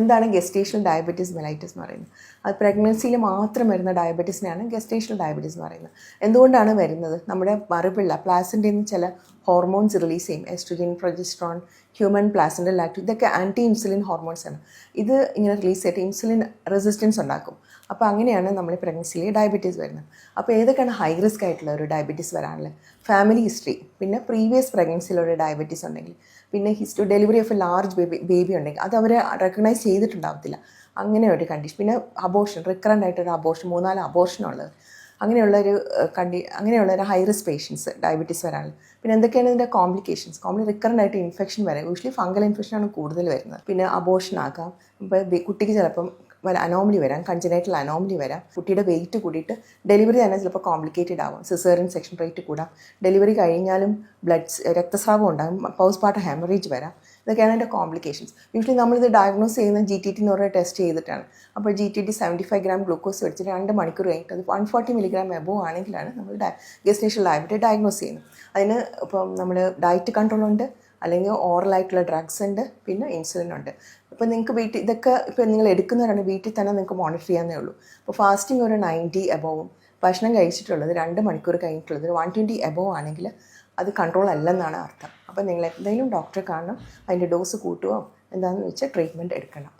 എന്താണ് gestational diabetes mellitus എന്ന് പറയുന്നത്? അത് പ്രഗ്നൻസിയിൽ മാത്രം വരുന്ന ഡയബറ്റീസിനെയാണ് ഗസ്റ്റേഷണൽ ഡയബറ്റീസ് എന്ന് പറയുന്നത്. എന്തുകൊണ്ടാണ് വരുന്നത്? നമ്മുടെ മറുപിള്ള പ്ലാസിന്റെ നിന്ന് ചില ഹോർമോൺസ് റിലീസ് ചെയ്യും. എസ്ട്രോജൻ പ്രൊജസ്ട്രോൺ ഹ്യൂമൻ പ്ലാസിന്റെ ലാക്ടോ ഇതൊക്കെ ആന്റി ഇൻസുലിൻ ഹോർമോൺസ് ആണ്. ഇത് ഇങ്ങനെ റിലീസ് ചെയ്തിട്ട് ഇൻസുലിൻ റെസിസ്റ്റൻസ് ഉണ്ടാക്കും. അപ്പോൾ അങ്ങനെയാണ് നമ്മൾ പ്രഗ്നൻസിയിൽ ഡയബറ്റീസ് വരുന്നത്. അപ്പോൾ ഏതൊക്കെയാണ് ഹൈ റിസ്ക് ആയിട്ടുള്ള ഒരു ഡയബറ്റീസ് വരാനുള്ളത്? ഫാമിലി ഹിസ്റ്ററി പിന്നെ പ്രീവിയസ് പ്രഗ്നൻസിയിലൊരു ഡയബറ്റീസ് ഉണ്ടെങ്കിൽ പിന്നെ history delivery of a large baby baby ഉണ്ടെങ്കിൽ അത് അവർ റെക്കഗ്നൈസ് ചെയ്തിട്ടുണ്ടാവത്തില്ല. അങ്ങനെ ഒരു കണ്ടീഷൻ പിന്നെ അബോഷൻ റിക്കറന്റ് ആയിട്ടൊരു മൂന്നാൽ അബോർഷൻ ഉള്ളത്. അങ്ങനെയുള്ള ഒരു കണ്ടി അങ്ങനെയുള്ള ഒരു ഹൈ റിസ്ക് പേഷ്യൻസ് ഡയബറ്റീസ് വരാനുള്ളത് പിന്നെ എന്തൊക്കെയാണ് ഇതിന്റെ കോംപ്ലിക്കേഷൻസ് കോംപ്ലി റിക്കറന്റ് ആയിട്ട് ഇൻഫെക്ഷൻ വരാം. യൂഷ്വലി ഫംഗൽ ഇൻഫെക്ഷനാണ് കൂടുതൽ വരുന്നത്. പിന്നെ അബോർഷൻ ആകാം. ഇപ്പോൾ കുട്ടിക്ക് ചിലപ്പം അനോമലി വരാം കഞ്ചനൈറ്റൽ അനോമലി വരാം. കുട്ടിയുടെ വെയിറ്റ് കൂടിയിട്ട് ഡെലിവറി തന്നെ ചിലപ്പോൾ കോംപ്ലിക്കേറ്റഡ് ആവും. സിസേറിയൻ സെക്ഷൻ റേറ്റ് കൂടാം. ഡെലിവറി കഴിഞ്ഞാലും ബ്ലഡ് രക്തസ്രാവം ഉണ്ടാകും. പൗസ് പാർട്ട് ഹെമറേജ് വരാം. ഇതൊക്കെയാണ് അതിന്റെ കോംപ്ലിക്കേഷൻസ് യൂഷ്വലി നമ്മളിത് ഡയഗ്നോസ് ചെയ്യുന്ന ജി ടി ടി എന്ന് പറയുന്ന ടെസ്റ്റ് ചെയ്തിട്ടാണ്. അപ്പോൾ G T T seventy five gram glucose വെച്ചിട്ട് രണ്ട് മണിക്കൂർ കഴിഞ്ഞിട്ട് അത് വൺ ഫോർട്ടി മില്ലിഗ്രാം എബോ ആണെങ്കിലാണ് നമ്മൾ ഗസ്റ്റേഷൻ ഡയബറ്റി ഡയഗ്നോസ് ചെയ്യുന്നത്. അതിന് ഇപ്പം നമ്മൾ ഡയറ്റ് കൺട്രോൾ ഉണ്ട്. അല്ലെങ്കിൽ ഓറലായിട്ടുള്ള ഡ്രഗ്സ് ഉണ്ട് പിന്നെ ഇൻസുലിൻ ഉണ്ട്. അപ്പോൾ നിങ്ങൾക്ക് വീട്ടിൽ ഇതൊക്കെ ഇപ്പോൾ നിങ്ങൾ എടുക്കുന്നവരാണ് വീട്ടിൽ തന്നെ നിങ്ങൾക്ക് മോണിറ്റർ ചെയ്യാവുന്നേ ഉള്ളൂ. അപ്പോൾ ഫാസ്റ്റിംഗ് ഒരു നയന്റി എബോവും ഭക്ഷണം കഴിച്ചിട്ടുള്ളത് രണ്ട് മണിക്കൂർ കഴിഞ്ഞിട്ടുള്ളത് വൺ ട്വന്റി എബോവ് ആണെങ്കിൽ അത് കൺട്രോൾ അല്ലെന്നാണ് അർത്ഥം. അപ്പോൾ നിങ്ങൾ എന്തെങ്കിലും ഡോക്ടറെ കാണണം അതിന്റെ ഡോസ് കൂട്ടുകയോ എന്താണെന്ന് വെച്ചാൽ ട്രീറ്റ്മെന്റ് എടുക്കണം.